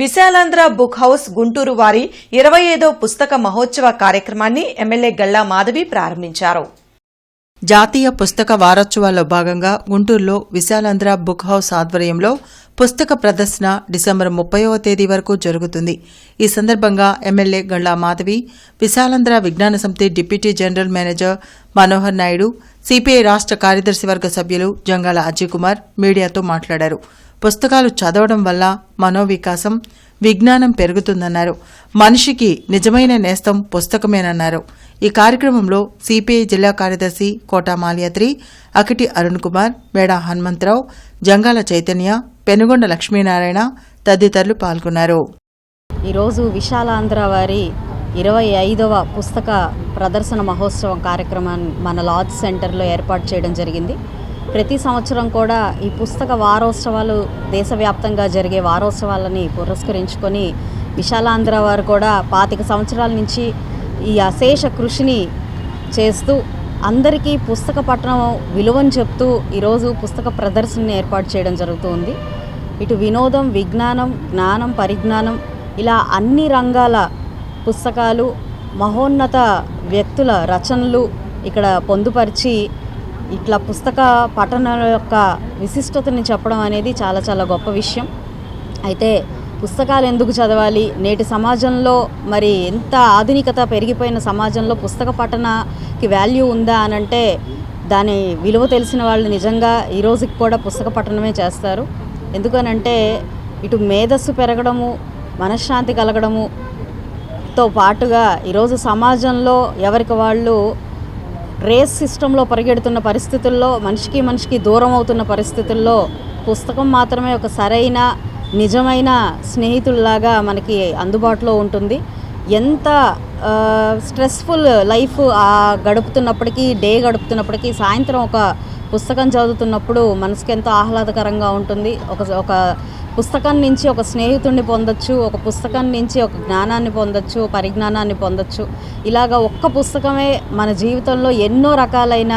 Visalaandhra book house Guntur వారి ఇరవై ఐదో పుస్తక మహోత్సవ కార్యక్రమాన్ని ఎమ్మెల్యే గల్లా మాధవి ప్రారంభించారు. జాతీయ పుస్తక వారోత్సవాల్లో భాగంగా గుంటూరులో విశాలాంధ్ర బుక్ హౌస్ ఆధ్వర్యంలో పుస్తక ప్రదర్శన డిసెంబర్ ముప్పైవ తేదీ వరకు జరుగుతుంది. ఈ సందర్భంగా MLA Galla Madhavi Visalandhra Vignana Samithi deputy general manager Manohar Naidu CPI రాష్ట్ర కార్యదర్శి వర్గ సభ్యులు జంగాల అజయ్ కుమార్ మీడియాతో మాట్లాడారు. పుస్తకాలు చదవడం వల్ల మనోవికాసం విజ్ఞానం పెరుగుతుందన్నారు. మనిషికి నిజమైన నేస్తం పుస్తకమేనన్నారు. ఈ కార్యక్రమంలో సిపిఐ జిల్లా కార్యదర్శి కోటా మాల్యాద్రి అకిటి అరుణ్ కుమార్ మేడా హనుమంతరావు జంగాల చైతన్య పెనుగొండ లక్ష్మీనారాయణ తదితరులు పాల్గొన్నారు. ఈరోజు విశాలాంధ్ర వారి ఇరవై ఐదవ పుస్తక ప్రదర్శన మహోత్సవం కార్యక్రమాన్ని మన లాడ్జ్ సెంటర్లో ఏర్పాటు చేయడం జరిగింది. ప్రతి సంవత్సరం కూడా ఈ పుస్తక వారోత్సవాలు దేశవ్యాప్తంగా జరిగే వారోత్సవాలని పురస్కరించుకొని విశాలాంధ్ర వారు కూడా పాతిక సంవత్సరాల నుంచి ఈ అశేష కృషిని చేస్తూ అందరికీ పుస్తక పఠనం విలువని చెప్తూ ఈరోజు పుస్తక ప్రదర్శనని ఏర్పాటు చేయడం జరుగుతుంది. ఇటు వినోదం విజ్ఞానం జ్ఞానం పరిజ్ఞానం ఇలా అన్ని రంగాల పుస్తకాలు మహోన్నత వ్యక్తుల రచనలు ఇక్కడ పొందుపరిచి ఇట్లా పుస్తక పఠనం యొక్క విశిష్టతని చెప్పడం అనేది చాలా చాలా గొప్ప విషయం. అయితే పుస్తకాలు ఎందుకు చదవాలి? నేటి సమాజంలో మరి ఎంత ఆధునికత పెరిగిపోయిన సమాజంలో పుస్తక పఠనకి వాల్యూ ఉందా అని అంటే దాని విలువ తెలిసిన వాళ్ళు నిజంగా ఈ రోజుకి కూడా పుస్తక పఠనమే చేస్తారు. ఎందుకనంటే ఇటు మేధస్సు పెరగడము మనశ్శాంతి కలగడము తో పాటుగా ఈరోజు సమాజంలో ఎవరికి వాళ్ళు రేస్ సిస్టంలో పరిగెడుతున్న పరిస్థితుల్లో మనిషికి మనిషికి దూరం అవుతున్న పరిస్థితుల్లో పుస్తకం మాత్రమే ఒక సరైన నిజమైన స్నేహితుల్లాగా మనకి అందుబాటులో ఉంటుంది. ఎంత స్ట్రెస్ఫుల్ లైఫ్ గడుపుతున్నప్పటికీ డే గడుపుతున్నప్పటికీ సాయంత్రం ఒక పుస్తకం చదువుతున్నప్పుడు మనసుకి ఎంతో ఆహ్లాదకరంగా ఉంటుంది. ఒక ఒక పుస్తకం నుంచి ఒక స్నేహితుడిని పొందొచ్చు ఒక పుస్తకం నుంచి ఒక జ్ఞానాన్ని పొందొచ్చు పరిజ్ఞానాన్ని పొందొచ్చు. ఇలాగ ఒక్క పుస్తకమే మన జీవితంలో ఎన్నో రకాలైన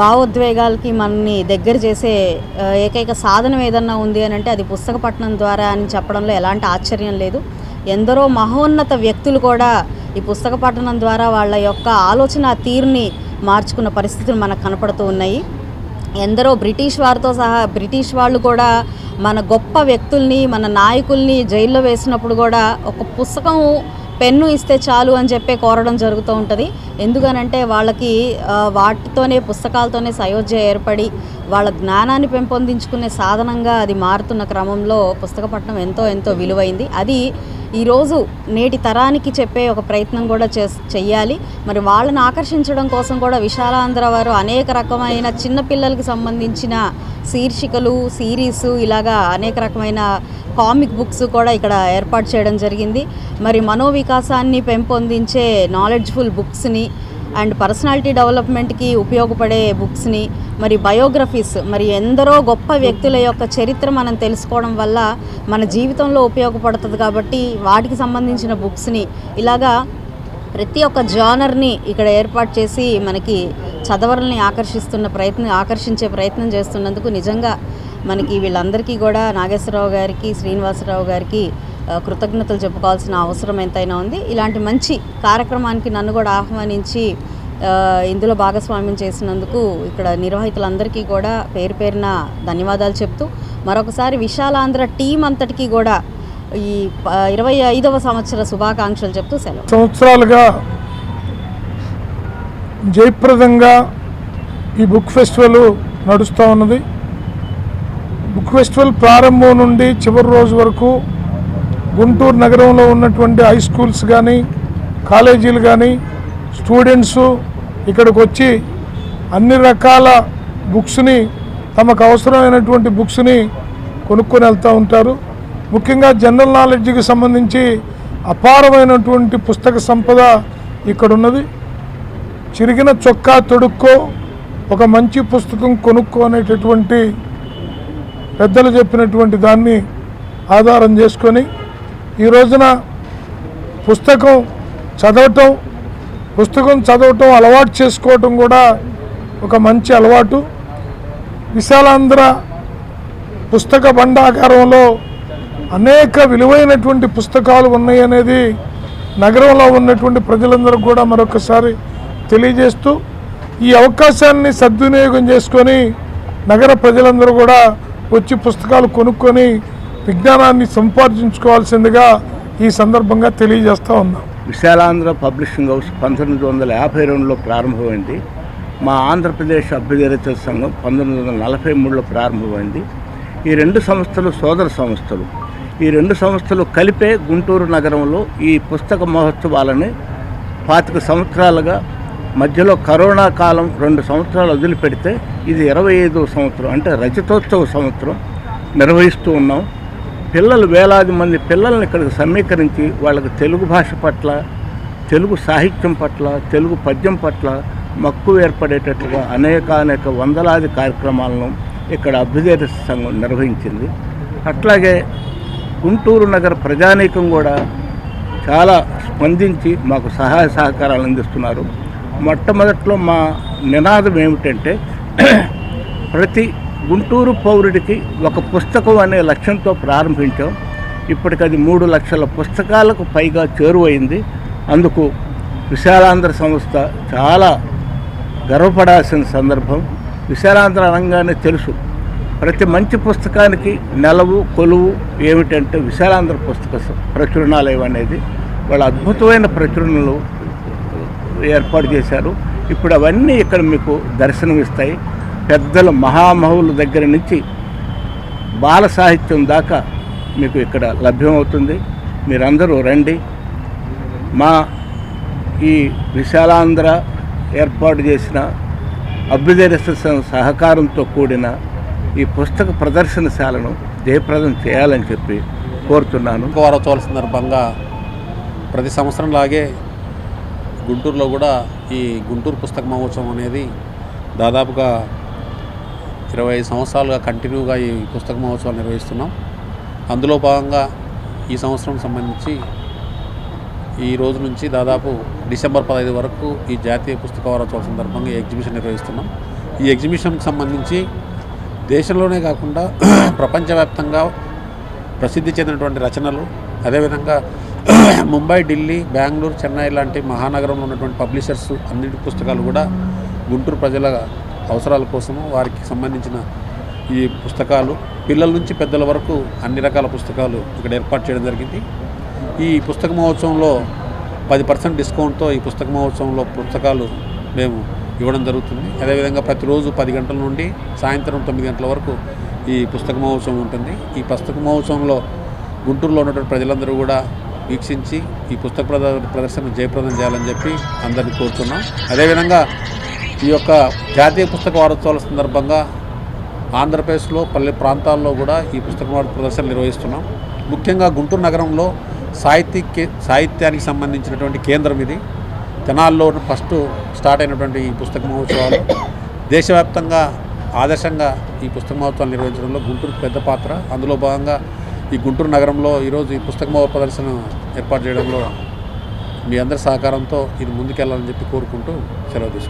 భావోద్వేగాలకి మనని దగ్గర చేసే ఏకైక సాధనం ఏదన్నా ఉంది అని అంటే అది పుస్తక పఠనం ద్వారా అని చెప్పడంలో ఎలాంటి ఆశ్చర్యం లేదు. ఎందరో మహోన్నత వ్యక్తులు కూడా ఈ పుస్తక పఠనం ద్వారా వాళ్ళ యొక్క ఆలోచన తీరుని మార్చుకున్న పరిస్థితులు మనకు కనపడుతూ ఉన్నాయి. ఎందరో బ్రిటిష్ వారితో సహా బ్రిటిష్ వాళ్ళు కూడా మన గొప్ప వ్యక్తుల్ని మన నాయకుల్ని జైల్లో వేసినప్పుడు కూడా ఒక పుస్తకం పెన్ను ఇస్తే చాలు అని చెప్పి కోరడం జరుగుతూ ఉంటుంది. ఎందుకనంటే వాళ్ళకి వాటితోనే పుస్తకాలతోనే సయోధ్య ఏర్పడి వాళ్ళ జ్ఞానాన్ని పెంపొందించుకునే సాధనంగా అది మారుతున్న క్రమంలో పుస్తకపట్నం ఎంతో ఎంతో విలువైంది. అది ఈరోజు నేటి తరానికి చెప్పే ఒక ప్రయత్నం కూడా చే చెయ్యాలి. మరి వాళ్ళని ఆకర్షించడం కోసం కూడా విశాలాంధ్ర వారు అనేక రకమైన చిన్నపిల్లలకి సంబంధించిన శీర్షికలు సిరీస్ ఇలాగా అనేక రకమైన కామిక్ బుక్స్ కూడా ఇక్కడ ఏర్పాటు చేయడం జరిగింది. మరి మనోవికాసాన్ని పెంపొందించే నాలెడ్జ్ఫుల్ బుక్స్ని అండ్ పర్సనాలిటీ డెవలప్మెంట్కి ఉపయోగపడే బుక్స్ని మరి బయోగ్రఫీస్ మరి ఎందరో గొప్ప వ్యక్తుల యొక్క చరిత్ర మనం తెలుసుకోవడం వల్ల మన జీవితంలో ఉపయోగపడుతుంది కాబట్టి వాటికి సంబంధించిన బుక్స్ని ఇలాగా ప్రతి ఒక్క జానర్ని ఇక్కడ ఏర్పాటు చేసి మనకి చదవరల్ని ఆకర్షిస్తున్న ప్రయత్నం ఆకర్షించే ప్రయత్నం చేస్తున్నందుకు నిజంగా మనకి వీళ్ళందరికీ కూడా నాగేశ్వరరావు గారికి శ్రీనివాసరావు గారికి కృతజ్ఞతలు చెప్పుకోవాల్సిన అవసరం ఎంతైనా ఉంది. ఇలాంటి మంచి కార్యక్రమానికి నన్ను కూడా ఆహ్వానించి ఇందులో భాగస్వామ్యం చేసినందుకు ఇక్కడ నిర్వాహితులందరికీ కూడా పేరు పేరున ధన్యవాదాలు చెప్తూ మరొకసారి విశాలాంధ్ర టీం అంతటికీ కూడా ఈ ఇరవై ఐదవ సంవత్సర శుభాకాంక్షలు చెప్తూ సెలవు. సంవత్సరాలుగా జయప్రదంగా ఈ బుక్ ఫెస్టివల్ నడుస్తూ ఉన్నది. బుక్ ఫెస్టివల్ ప్రారంభం నుండి చివరి రోజు వరకు గుంటూరు నగరంలో ఉన్నటువంటి హై స్కూల్స్ కానీ కాలేజీలు కానీ స్టూడెంట్స్ ఇక్కడికి వచ్చి అన్ని రకాల బుక్స్ని తమకు అవసరమైనటువంటి బుక్స్ని కొనుక్కొని వెళ్తూ ఉంటారు. ముఖ్యంగా జనరల్ నాలెడ్జ్కి సంబంధించి అపారమైనటువంటి పుస్తక సంపద ఇక్కడ ఉన్నది చిరిగిన చొక్కా తొడుక్కో ఒక మంచి పుస్తకం కొనుక్కో అనేటటువంటి పెద్దలు చెప్పినటువంటి దాన్ని ఆధారం చేసుకొని ఈ రోజున పుస్తకం చదవటం పుస్తకం చదవటం అలవాటు చేసుకోవటం కూడా ఒక మంచి అలవాటు. విశాలాంధ్ర పుస్తక భండాగారంలో అనేక విలువైనటువంటి పుస్తకాలు ఉన్నాయి అనేది నగరంలో ఉన్నటువంటి ప్రజలందరూ కూడా మరొకసారి తెలియజేస్తూ ఈ అవకాశాన్ని సద్వినియోగం చేసుకొని నగర ప్రజలందరూ కూడా వచ్చి పుస్తకాలు కొనుక్కొని విజ్ఞానాన్ని సంపాదించుకోవాల్సిందిగా ఈ సందర్భంగా తెలియజేస్తూ ఉన్నాం. విశాలాంధ్ర పబ్లిషింగ్ హౌస్ పంతొమ్మిది వందల యాభై రెండులో ప్రారంభమైంది. మా ఆంధ్రప్రదేశ్ అభ్యుదయత సంఘం పంతొమ్మిది వందల నలభై మూడులో ప్రారంభమైంది. ఈ రెండు సంస్థలు సోదర సంస్థలు. ఈ రెండు సంస్థలు కలిపే గుంటూరు నగరంలో ఈ పుస్తక మహోత్సవాలని పాతిక సంవత్సరాలుగా మధ్యలో కరోనా కాలం రెండు సంవత్సరాలు వదిలిపెడితే ఇది ఇరవై ఐదో సంవత్సరం అంటే రజతోత్సవ సంవత్సరం నిర్వహిస్తూ ఉన్నాం. పిల్లలు వేలాది మంది పిల్లల్ని ఇక్కడికి సమీకరించి వాళ్ళకి తెలుగు భాష పట్ల తెలుగు సాహిత్యం పట్ల తెలుగు పద్యం పట్ల మక్కువ ఏర్పడేటట్లుగా అనేక అనేక వందలాది కార్యక్రమాలను ఇక్కడ అభ్యుదయ సంఘం నిర్వహించింది. అట్లాగే గుంటూరు నగర ప్రజానీకం కూడా చాలా స్పందించి మాకు సహాయ సహకారాలు అందిస్తున్నారు. మొట్టమొదట్లో మా నినాదం ఏమిటంటే ప్రతి గుంటూరు పౌరుడికి ఒక పుస్తకం అనే లక్ష్యంతో ప్రారంభించాం. ఇప్పటికది మూడు లక్షల పుస్తకాలకు పైగా చేరువైంది. అందుకు విశాలాంధ్ర సంస్థ చాలా గర్వపడాల్సిన సందర్భం. విశాలాంధ్ర అనగానే తెలుసు ప్రతి మంచి పుస్తకానికి నెలవు కొలువు ఏమిటంటే విశాలాంధ్ర పుస్తక ప్రచురణాలయం అనేది. వాళ్ళ అద్భుతమైన ప్రచురణలు ఏర్పాటు చేశారు. ఇప్పుడు అవన్నీ ఇక్కడ మీకు దర్శనమిస్తాయి. పెద్దల మహామహుల దగ్గర నుంచి బాల సాహిత్యం దాకా మీకు ఇక్కడ లభ్యమవుతుంది. మీరందరూ రండి. మా ఈ విశాలాంధ్ర ఏర్పాటు చేసిన అభ్యుదయ సహకారంతో కూడిన ఈ పుస్తక ప్రదర్శనశాలను జయప్రదం చేయాలని చెప్పి కోరుతున్నాను. వారోత్సవాల సందర్భంగా ప్రతి సంవత్సరం లాగే గుంటూరులో కూడా ఈ గుంటూరు పుస్తక మహోత్సవం అనేది దాదాపుగా ఇరవై ఐదు సంవత్సరాలుగా కంటిన్యూగా ఈ పుస్తక మహోత్సవాలు నిర్వహిస్తున్నాం. అందులో భాగంగా ఈ సంవత్సరం సంబంధించి ఈ రోజు నుంచి దాదాపు డిసెంబర్ పదహైదు వరకు ఈ జాతీయ పుస్తక వారోత్సవాల సందర్భంగా ఈ ఎగ్జిబిషన్ నిర్వహిస్తున్నాం. ఈ ఎగ్జిబిషన్కి సంబంధించి దేశంలోనే కాకుండా ప్రపంచవ్యాప్తంగా ప్రసిద్ధి చెందినటువంటి రచనలు అదేవిధంగా ముంబై ఢిల్లీ బెంగళూరు చెన్నై లాంటి మహానగరంలో ఉన్నటువంటి పబ్లిషర్స్ అన్నింటి పుస్తకాలు కూడా గుంటూరు ప్రజల అవసరాల కోసము వారికి సంబంధించిన ఈ పుస్తకాలు పిల్లల నుంచి పెద్దల వరకు అన్ని రకాల పుస్తకాలు ఇక్కడ ఏర్పాటు చేయడం జరిగింది. ఈ పుస్తక మహోత్సవంలో పది పర్సెంట్ డిస్కౌంట్తో ఈ పుస్తక మహోత్సవంలో పుస్తకాలు మేము ఇవ్వడం జరుగుతుంది. అదేవిధంగా ప్రతిరోజు పది గంటల నుండి సాయంత్రం తొమ్మిది గంటల వరకు ఈ పుస్తక మహోత్సవం ఉంటుంది. ఈ పుస్తక మహోత్సవంలో గుంటూరులో ఉన్నటువంటి ప్రజలందరూ కూడా వీక్షించి ఈ పుస్తక ప్రదర్శన జయప్రదం చేయాలని చెప్పి అందరినీ కోరుతున్నాం. అదేవిధంగా ఈ యొక్క జాతీయ పుస్తక వారోత్సవాల సందర్భంగా ఆంధ్రప్రదేశ్లో పల్లె ప్రాంతాల్లో కూడా ఈ పుస్తక వార ప్రదర్శన నిర్వహిస్తున్నాం. ముఖ్యంగా గుంటూరు నగరంలో సాహిత్య సాహిత్యానికి సంబంధించినటువంటి కేంద్రం ఇది. తెనాల్లో ఫస్ట్ స్టార్ట్ అయినటువంటి ఈ పుస్తక మహోత్సవాలు. దేశవ్యాప్తంగా ఆదర్శంగా ఈ పుస్తక మహోత్సవాలు నిర్వహించడంలో గుంటూరు పెద్ద పాత్ర. అందులో భాగంగా ఈ గుంటూరు నగరంలో ఈరోజు ఈ పుస్తక మహో ప్రదర్శన ఏర్పాటు చేయడంలో మీ అందరి సహకారంతో ఇది ముందుకెళ్ళాలని చెప్పి కోరుకుంటూ సెలవు తీసుకుంటాం